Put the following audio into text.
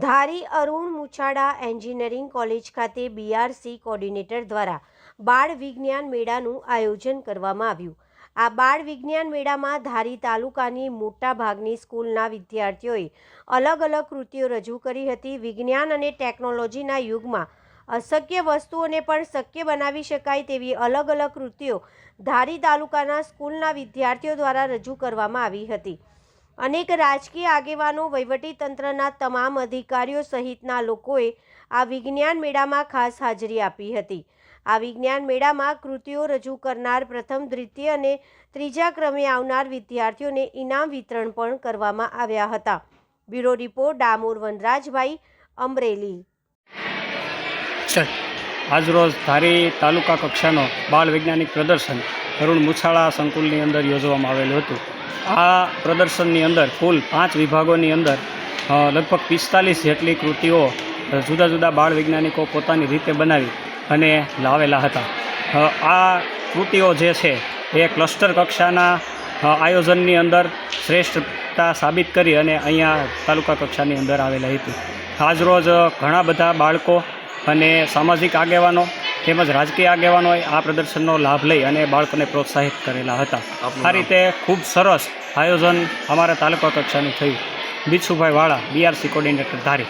ધારી Arun Muchhada engineering college ખાતે BRC coordinator દ્વારા બાળ વિજ્ઞાન મેળાનું આયોજન કરવામાં આવ્યું. આ બાળ વિજ્ઞાન મેળામાં ધારી તાલુકાની મોટા ભાગની સ્કૂલના વિદ્યાર્થીઓએ અલગ અલગ કૃતિઓ રજૂ કરી હતી. વિજ્ઞાન અને ટેકનોલોજીના યુગમાં અશક્ય વસ્તુઓને પણ શક્ય બનાવી શકાય તેવી અલગ અલગ કૃતિઓ ધારી તાલુકાના સ્કૂલના વિદ્યાર્થીઓ દ્વારા રજૂ કરવામાં આવી હતી. અનેક રાજકીય આગેવાનો વહીવટીતંત્રના તમામ અધિકારીઓ સહિતના લોકોએ આ વિજ્ઞાન મેળામાં ખાસ હાજરી આપી હતી. આ વિજ્ઞાન મેળામાં કૃતિઓ રજૂ કરનાર પ્રથમ, દ્વિતીય અને ત્રીજા ક્રમે આવનાર વિદ્યાર્થીઓને ઇનામ વિતરણ પણ કરવામાં આવ્યા હતા. Bureau report, Damor Vanrajbhai, Amreli. આજરોજ ધારી તાલુકા કક્ષાનો બાળ વૈજ્ઞાનિક પ્રદર્શન અરુણ મુછાળા સંકુલની અંદર યોજવામાં આવેલું હતું. આ પ્રદર્શનની અંદર કુલ પાંચ વિભાગોની અંદર લગભગ પિસ્તાલીસ જેટલી કૃતિઓ જુદા જુદા બાળ વૈજ્ઞાનિકો પોતાની રીતે બનાવી અને લાવેલા હતા. આ કૃતિઓ જે છે, એ ક્લસ્ટર કક્ષાના આયોજનની અંદર શ્રેષ્ઠતા સાબિત કરી અને અહીંયા તાલુકા કક્ષાની અંદર આવેલા હતી. આજરોજ ઘણા બધા બાળકો અને સામાજિક આગેવાનો તેમજ રાજકીય આગેવાનોએ આ પ્રદર્શનનો લાભ લઈ અને બાળકોને પ્રોત્સાહિત કરેલા હતા. આ રીતે ખૂબ સરસ આયોજન અમારા તાલુકા કક્ષાનું થયું. બીછુભાઈ વાળા બીઆરસી કોર્ડિનેટર ધારી.